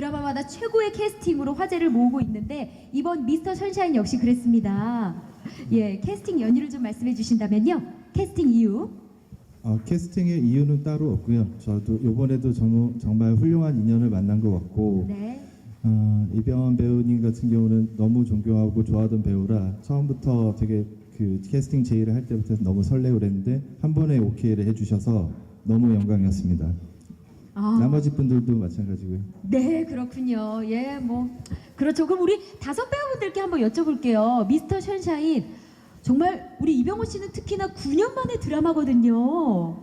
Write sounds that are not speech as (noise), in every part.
드라마마다 최고의 캐스팅으로 화제를 모으고 있는데 이번 미스터 선샤인 역시 그랬습니다. 예, 캐스팅 연유를 좀 말씀해 주신다면요. 캐스팅 이유. 어, 캐스팅의 이유는 따로 없고요. 저도 이번에도 정, 정말 훌륭한 인연을 만난 것 같고 네. 어, 이병헌 배우님 같은 경우는 너무 존경하고 좋아하던 배우라 처음부터 되게 그 캐스팅 제의를 할 때부터 너무 설레고 그랬는데 한 번에 오케이를 해주셔서 너무 영광이었습니다. 아, 나머지 분들도 마찬가지고요. 네, 그렇군요. 예, 뭐 그렇죠. 그럼 우리 다섯 배우분들께 한번 여쭤볼게요. 미스터 선샤인 정말 우리 이병헌 씨는 특히나 9년 만에 드라마거든요.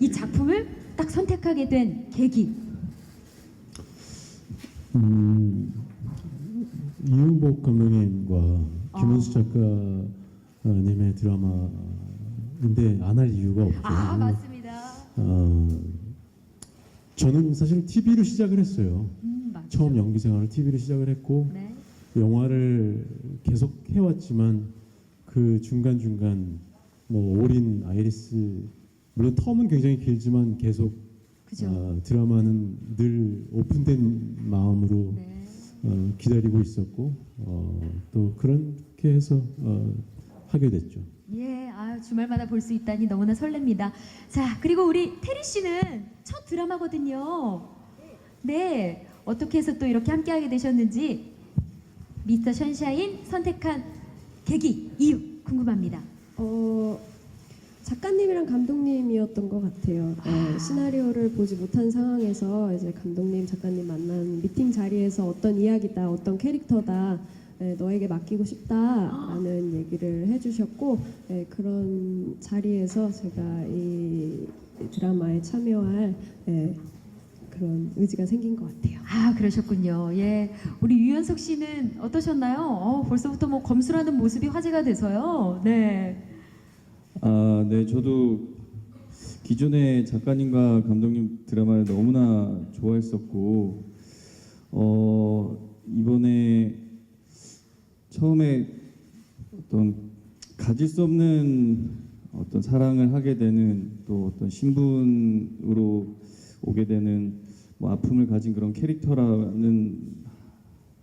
이 작품을 딱 선택하게 된 계기. 음, 이윤복 감독님과 김은수 작가님의 드라마인데 안 할 이유가 없죠. 아, 맞습니다. 어, 저는 사실 TV로 시작을 했어요. 음, 맞죠. 처음 연기 생활을 TV로 시작을 했고 네. 영화를 계속 해왔지만 그 중간 중간 뭐 올인 아이리스 물론 텀은 굉장히 길지만 계속. 어, 드라마는 늘 오픈된 마음으로 네. 어, 기다리고 있었고 어, 또 그렇게 해서 어, 하게 됐죠. 예, 아, 주말마다 볼 수 있다니 너무나 설렙니다. 자, 그리고 우리 테리 씨는 첫 드라마거든요. 네, 어떻게 해서 또 이렇게 함께하게 되셨는지 미스터 션샤인 선택한 계기, 이유 궁금합니다. 어, 작가님이랑 감독님이었던 것 같아요. 네, 시나리오를 보지 못한 상황에서 이제 감독님, 작가님 만난 미팅 자리에서 어떤 이야기다, 어떤 캐릭터다, 네, 너에게 맡기고 싶다라는 얘기를 해주셨고 네, 그런 자리에서 제가 이 드라마에 참여할 네, 그런 의지가 생긴 것 같아요. 아, 그러셨군요. 예, 우리 유연석 씨는 어떠셨나요? 어, 벌써부터 뭐 검술하는 모습이 화제가 돼서요. 네. 아, 네, 저도 기존의 작가님과 감독님 드라마를 너무나 좋아했었고, 어, 이번에 처음에 어떤 가질 수 없는 어떤 사랑을 하게 되는 또 어떤 신분으로 오게 되는 뭐 아픔을 가진 그런 캐릭터라는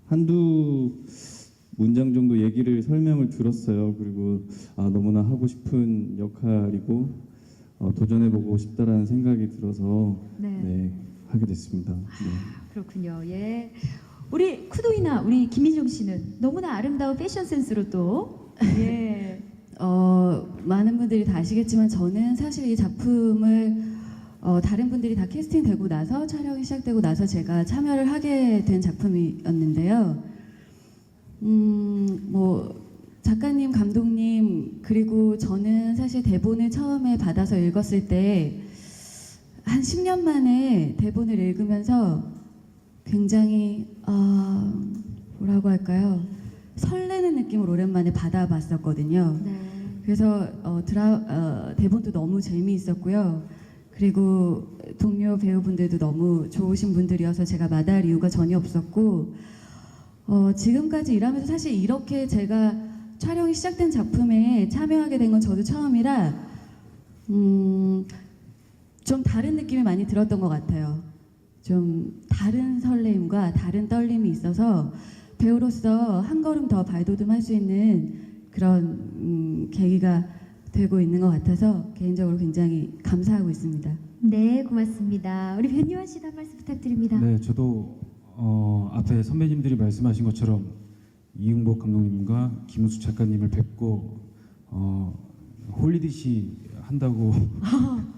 한두 문장 정도 얘기를 설명을 들었어요. 그리고 아, 너무나 하고 싶은 역할이고 어, 도전해보고 싶다라는 생각이 들어서 네. 네, 하게 됐습니다. 네. 그렇군요. 예. 우리 쿠도이나 우리 김민정 씨는 너무나 아름다운 패션 센스로 또 예. (laughs) 어, 많은 분들이 다 아시겠지만 저는 사실 이 작품을 어, 다른 분들이 다 캐스팅되고 나서 촬영이 시작되고 나서 제가 참여를 하게 된 작품이었는데요. 음, 뭐 작가님, 감독님 그리고 저는 사실 대본을 처음에 받아서 읽었을 때 한 10년 만에 대본을 읽으면서 굉장히 어, 뭐라고 할까요? 설레는 느낌을 오랜만에 받아봤었거든요. 네. 그래서 어, 드라 어, 대본도 너무 재미있었고요. 그리고 동료 배우분들도 너무 좋으신 분들이어서 제가 마다할 이유가 전혀 없었고 어, 지금까지 일하면서 사실 이렇게 제가 촬영이 시작된 작품에 참여하게 된 건 저도 처음이라 음, 좀 다른 느낌이 많이 들었던 것 같아요. 좀 다른 설레임과 다른 떨림이 있어서 배우로서 한 걸음 더 발돋움할 수 있는 그런 음, 계기가 되고 있는 것 같아서 개인적으로 굉장히 감사하고 있습니다. 네, 고맙습니다. 우리 변유한 씨도 한 말씀 부탁드립니다. 네, 저도 어, 앞에 선배님들이 말씀하신 것처럼 이응복 감독님과 김우수 작가님을 뵙고 어, 홀리듯이 한다고 (laughs)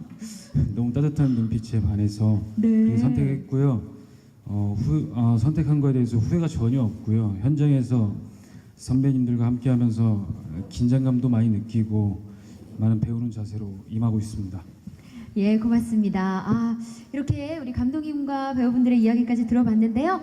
너무 따뜻한 눈빛에 반해서 네. 선택했고요. 어, 후, 어, 선택한 거에 대해서 후회가 전혀 없고요. 현장에서 선배님들과 함께하면서 긴장감도 많이 느끼고 많은 배우는 자세로 임하고 있습니다. 예, 고맙습니다. 아, 이렇게 우리 감독님과 배우분들의 이야기까지 들어봤는데요.